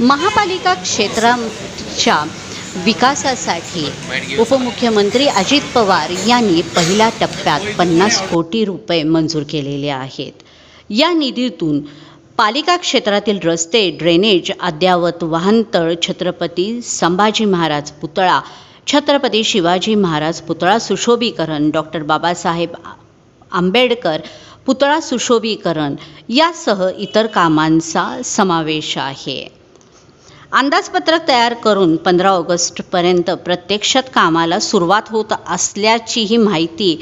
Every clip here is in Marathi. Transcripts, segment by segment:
महापालिका क्षेत्राच्या विकासासाठी उपमुख्यमंत्री अजित पवार यांनी पहिल्या टप्प्यात पन्नास कोटी रुपये मंजूर केलेले आहेत. या निधीतून पालिका क्षेत्रातील रस्ते ड्रेनेज अद्ययावत वाहनतळ छत्रपती संभाजी महाराज पुतळा छत्रपती शिवाजी महाराज पुतळा सुशोभीकरण डॉक्टर बाबासाहेब आंबेडकर पुतळा सुशोभीकरण यासह इतर कामांचा समावेश आहे. अंदाजपत्रक तयार करून पंधरा ऑगस्टपर्यंत प्रत्यक्षात कामाला सुरुवात होत असल्याचीही माहिती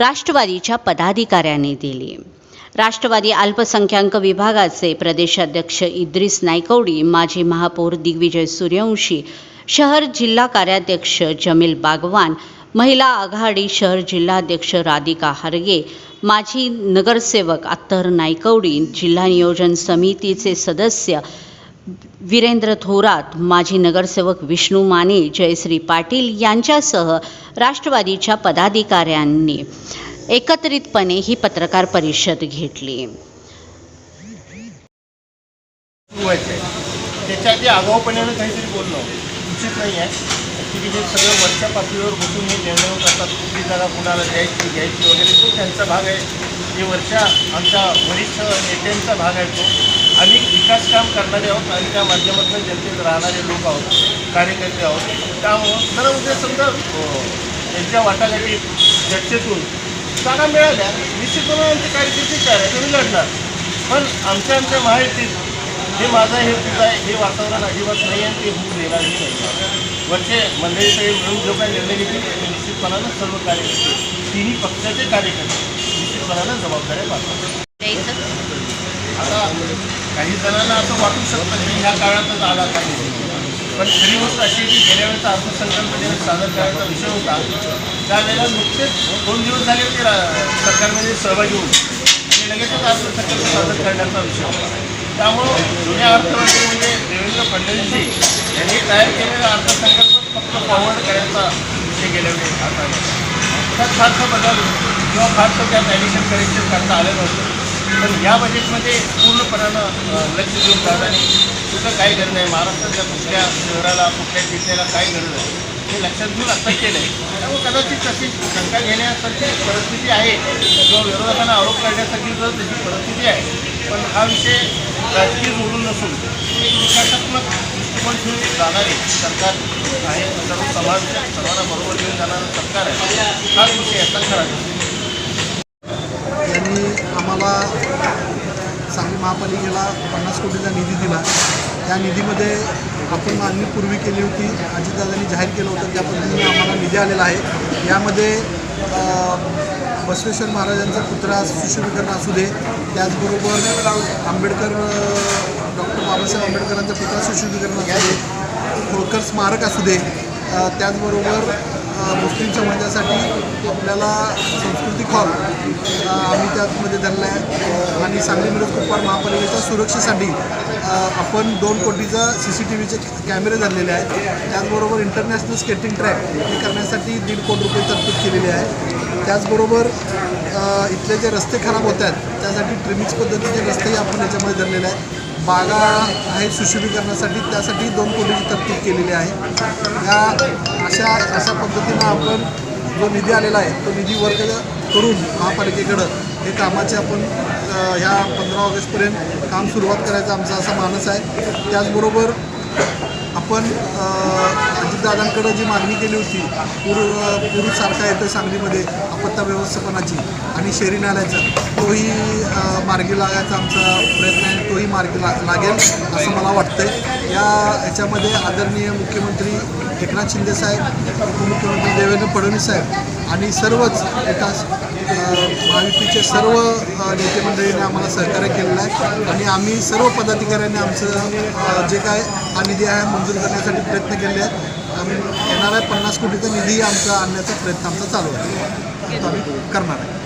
राष्ट्रवादीच्या पदाधिकाऱ्यांनी दिली. राष्ट्रवादी अल्पसंख्याक विभागाचे प्रदेशाध्यक्ष इद्रिस नायकवडी माजी महापौर दिग्विजय सूर्यवंशी शहर जिल्हा कार्याध्यक्ष जमील बागवान महिला आघाडी शहर जिल्हाध्यक्ष राधिका हरगे माजी नगरसेवक अत्तर नायकवडी जिल्हा नियोजन समितीचे सदस्य वीरेंद्र थोरात माजी नगरसेवक विष्णू माने जयश्री पाटील यांच्यासह राष्ट्रवादीच्या पदाधिकाऱ्यांनी एकत्रितपणे ही पत्रकार परिषद घेतली. त्याच्याआधी आगाऊपणानं काहीतरी बोलणं उचित नाही आहे की हे सगळं वरच्या पातळीवर बसून हे निर्णय करतात कुठली जागा कुणाला द्यायची घ्यायची वगैरे तो त्यांचा भाग आहे. हे वरच्या आमच्या वरिष्ठ नेत्यांचा भाग आहे तो. आम्ही विकास काम करणारे आहोत आणि त्या माध्यमातून जनतेत राहणारे लोक आहोत कार्यकर्ते आहोत. त्यामुळं खरं उद्या समजा हो, त्यांच्या वाटाला की चर्चेतून जागा मिळाल्या निश्चितपणे आमचे कार्यकर्ते तयार आहे तुम्ही लढणार. पण आमच्या आमच्या माहितीत हे माझं हे तुझं आहे हे वातावरण अजिबात नाही आहे ते होऊन देणारही नाही. वरचे मंडळी सगळे मिळून जो काही निर्णय घेतील त्याचे निश्चितपणानं सर्व कार्यकर्ते तिन्ही पक्षाचे कार्यकर्ते निश्चितपणानं जबाबदाऱ्या पाहतात. जणांना असं वाटू शकतं की ह्या काळातच आला पाहिजे पण खरी गोष्ट अशी की गेल्या वेळेचा अर्थसंकल्प ज्यावेळेस सादर करायचा विषय होता. त्यावेळेला नुकतेच दोन दिवस झाले होते रा- सरकारमध्ये सहभागी होते आणि लगेचच अर्थसंकल्प सादर करण्याचा विषय होता. त्यामुळं जुने अर्थमंत्री म्हणजे देवेंद्र फडणवीसजी यांनी तयार केलेला अर्थसंकल्प फक्त फॉरवर्ड करायचा विषय गेल्या वेळी हात त्यात फारसं बदल किंवा फारसं त्यात ॲडिशन करेक्शन करता आलं नव्हतं. पण या बजेटमध्ये पूर्णपणानं लक्ष देऊन आणि कुठं काय गरज नाही. महाराष्ट्राच्या कुठल्या शहराला कुठल्या जिल्ह्याला काय गरज आहे हे लक्षात घेऊन आता केलं आहे त्यामुळे कदाचित तशी शंका घेण्यासारखी परिस्थिती आहे. किंवा विरोधकांना आरोप करण्यासाठी जर तशी परिस्थिती आहे. पण हा विषय राजकीय जोडून नसून एक विकासात्मक दृष्टिकोन घेऊन जाणारे सरकार आहे. सर्व समाज सर्वांना बरोबर घेऊन जाणारं सरकार आहे. हाच विषय याचा खरा महापालिकेला पन्नास कोटीचा निधी दिला. त्या निधीमध्ये आपण मागणी पूर्वी केली होती अजितदादांनी जाहीर केलं होतं त्या पद्धतीने आम्हाला निधी आलेला आहे. यामध्ये बसवेश्वर महाराजांचा पुतळा सुशोभीकरण असू दे त्याचबरोबर आंबेडकर डॉक्टर बाबासाहेब आंबेडकरांचा पुतळा सुशोभीकरण असू दे होळकर स्मारक असू दे त्याचबरोबर मुस्लिम समाजासाठी आपल्याला सांस्कृतिक हॉल आम्ही त्यामध्ये धरला आहे. आणि सांगली मिरज कुप्पाड महापालिकेच्या सुरक्षेसाठी आपण दोन कोटीचा सी सी टी व्हीचे कॅमेरे धरलेले आहेत. त्याचबरोबर इंटरनॅशनल स्केटिंग ट्रॅक हे करण्यासाठी दीड कोटी रुपये तरतूद केलेली आहे. त्याचबरोबर इथले जे रस्ते खराब होत आहेत त्यासाठी ट्रिमिक्स पद्धतीचे रस्तेही आपण याच्यामध्ये धरलेले आहेत. बागा आहेत सुशोभीकरणासाठी त्यासाठी दोन कोटीची तरतूद केलेली आहे. या अशा अशा पद्धतीनं आपण जो निधी आलेला आहे तो निधी वर्ग करून महापालिकेकडं हे कामाचे आपण ह्या पंधरा ऑगस्टपर्यंत काम सुरुवात करायचा आमचा असा मानस आहे. त्याचबरोबर आपण अजितदादांकडं जी मागणी केली होती पूर पूरसारखा येतं सांगलीमध्ये आपत्ता व्यवस्थापनाची आणि शहरी नाल्याचा तोही मार्गी लागायचा आमचा प्रयत्न आहे. मार्गी ला लागेल असं मला वाटतं या याच्यामध्ये आदरणीय मुख्यमंत्री एकनाथ शिंदे साहेब उपमुख्यमंत्री देवेंद्र फडणवीस साहेब आणि सर्वच विकास महायुतीचे सर्व नेते मंडळींनी आम्हाला सहकार्य केलेलं आहे. आणि आम्ही सर्व पदाधिकाऱ्यांनी आमचं जे काय हा निधी आहे मंजूर करण्यासाठी प्रयत्न केले आहेत. आम्ही येणाऱ्या पन्नास कोटीचा निधी आमचा आणण्याचा प्रयत्न आमचा चालू आहे. तो आम्ही करणार आहे.